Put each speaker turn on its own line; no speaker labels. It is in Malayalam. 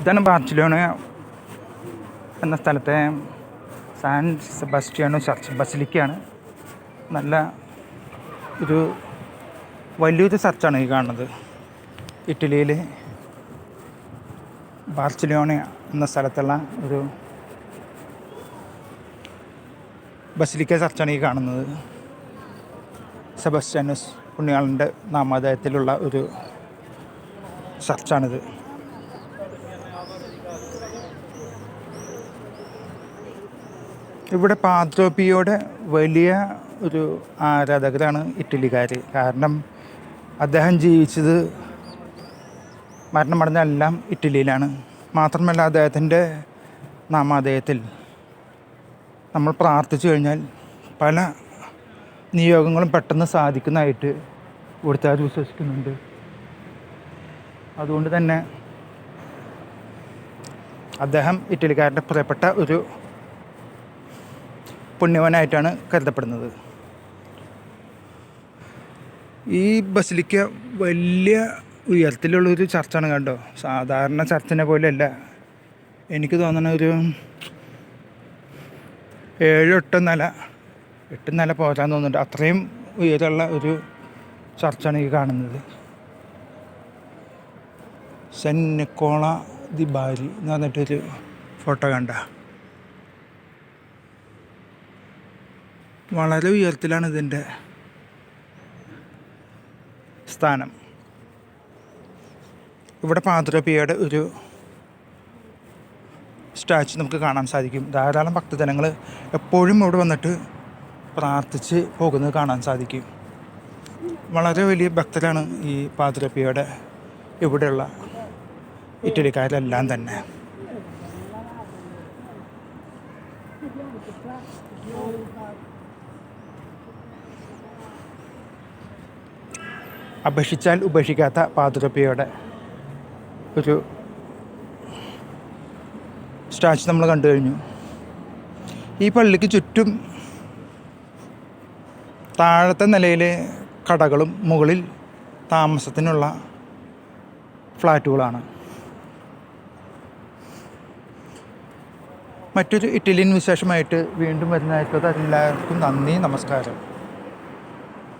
ഇതാണ് ബാർച്ചിലോണ എന്ന സ്ഥലത്തെ സാൻ സെബാസ്റ്റ്യാനോ ചർച്ച് ബസിലിക്കയാണ്. നല്ല ഒരു വലിയൊരു ചർച്ചാണ് ഈ കാണുന്നത്. ഇറ്റലിയിൽ ബാർച്ചിലോണ എന്ന സ്ഥലത്തുള്ള ഒരു ബസിലിക്ക ചർച്ചാണ് ഈ കാണുന്നത്. സെബസ്റ്റ്യാനോസ് പുണ്യാളന്റെ നാമധേയത്തിലുള്ള ഒരു ചർച്ചാണിത് ഇവിടെ പാത്രോപ്പിയോടെ വലിയ ഒരു ആരാധകരാണ് ഇറ്റലിക്കാർ കാരണം അദ്ദേഹം ജീവിച്ചത് മരണമടഞ്ഞെല്ലാം ഇറ്റലിയിലാണ്. മാത്രമല്ല അദ്ദേഹത്തിന്റെ നാമാധേയത്തിൽ നമ്മൾ പ്രാർത്ഥിച്ചു കഴിഞ്ഞാൽ പല നിയോഗങ്ങളും പെട്ടെന്ന് സാധിക്കുന്നതായിട്ട് ഇവിടുത്തെ വിശ്വസിക്കുന്നുണ്ട്. അതുകൊണ്ട് തന്നെ അദ്ദേഹം ഇറ്റലിക്കാരുടെ പ്രിയപ്പെട്ട ഒരു പുണ്യവനായിട്ടാണ് കരുതപ്പെടുന്നത്. ഈ ബസിലിക്ക വലിയ ഉയരത്തിലുള്ളൊരു ചർച്ചാണ് കണ്ടോ? സാധാരണ ചർച്ചിനെ പോലെയല്ല. എനിക്ക് തോന്നണ ഒരു ഏഴ് എട്ട് നില എട്ട് നില പോരാന്ന് തോന്നുന്നുണ്ട്. അത്രയും ഉയരമുള്ള ഒരു ചർച്ചാണ് ഈ കാണുന്നത്. സെൻ നിക്കോള ദി ബാരി എന്ന് പറഞ്ഞിട്ടൊരു ഫോട്ടോ കണ്ട. വളരെ ഉയരത്തിലാണ് ഇതിന്റെ സ്ഥാനം. ഇവിടെ പാതിരപ്പിയുടെ ഒരു സ്റ്റാച്ചു നമുക്ക് കാണാൻ സാധിക്കും. ധാരാളം ഭക്തജനങ്ങൾ എപ്പോഴും ഇവിടെ വന്നിട്ട് പ്രാർത്ഥിച്ച് പോകുന്നത് കാണാൻ സാധിക്കും. വളരെ വലിയ ഭക്തരാണ് ഈ പാതിരപ്പിയുടെ ഇവിടെയുള്ള ഇറ്റലിക്കാരെല്ലാം തന്നെ. അപേക്ഷിച്ചാൽ ഉപേക്ഷിക്കാത്ത പാതുകപ്പിയുടെ ഒരു സ്റ്റാച്ച് നമ്മൾ കണ്ടു കഴിഞ്ഞു. ഈ പള്ളിക്ക് ചുറ്റും താഴത്തെ നിലയിലെ കടകളും മുകളിൽ താമസത്തിനുള്ള ഫ്ലാറ്റുകളാണ്. മറ്റൊരു ഇറ്റലിയൻ വിശേഷമായിട്ട് വീണ്ടും വരുന്നതായിരിക്കും എല്ലാവർക്കും നന്ദി നമസ്കാരം.